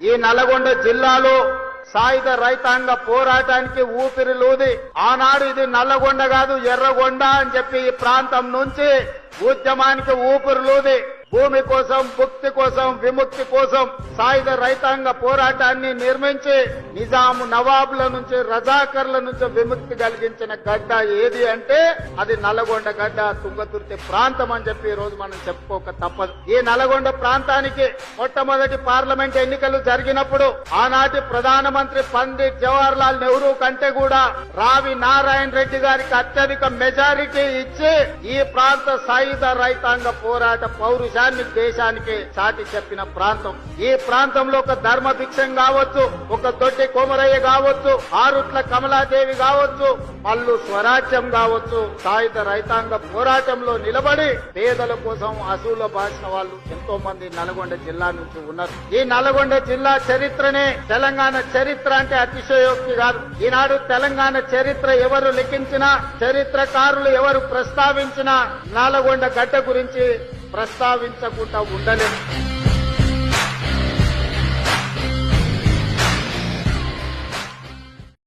ఈ నల్గొండ జిల్లాలో సాయుధ రైతాంగ పోరాటానికి ఊపిరిలూది ఆనాడు ఇది నల్లగొండ కాదు ఎర్రగొండ అని చెప్పి ఈ ప్రాంతం నుంచి ఉద్యమానికి ఊపిరిలూది భూమి కోసం ముక్తి కోసం విముక్తి కోసం సాయుధ రైతాంగ పోరాటాన్ని నిర్మించి నిజాం నవాబుల నుంచి రజాకర్ల నుంచి విముక్తి కలిగించిన గడ్డ ఏది అంటే అది నల్లగొండ గడ్డ తుంగతుర్తి ప్రాంతం అని చెప్పి ఈ రోజు మనం చెప్పుకోక తప్పదు. ఈ నల్లగొండ ప్రాంతానికి మొట్టమొదటి పార్లమెంట్ ఎన్నికలు జరిగినప్పుడు ఆనాటి ప్రధానమంత్రి పండిట్ జవహర్ లాల్ నెహ్రూ కంటే కూడా రావి నారాయణ రెడ్డి గారికి అత్యధిక మెజారిటీ ఇచ్చి ఈ ప్రాంత సాయుధ రైతాంగ పోరాట పౌరుష పౌరుషాన్ని దేశానికి చాటి చెప్పిన ప్రాంతం. ఈ ప్రాంతంలో ఒక ధర్మభిక్షం కావచ్చు ఒక దొడ్డి కోమరయ్య కావచ్చు ఆరుట్ల కమలాదేవి కావచ్చు పల్లు స్వరాజ్యం కావచ్చు సాయుధ రైతాంగ పోరాటంలో నిలబడి పేదల కోసం అసూల బాసిన వాళ్ళు ఎంతో మంది నల్గొండ జిల్లా నుంచి ఉన్నారు. ఈ నల్గొండ జిల్లా చరిత్రనే తెలంగాణ చరిత్ర అంటే అతిశయోక్తి కాదు. ఈనాడు తెలంగాణ చరిత్ర ఎవరు లిఖించినా చరిత్రకారులు ఎవరు ప్రస్తావించినా నల్గొండ గడ్డ గురించి ప్రస్తావించకుండా ఉండలేము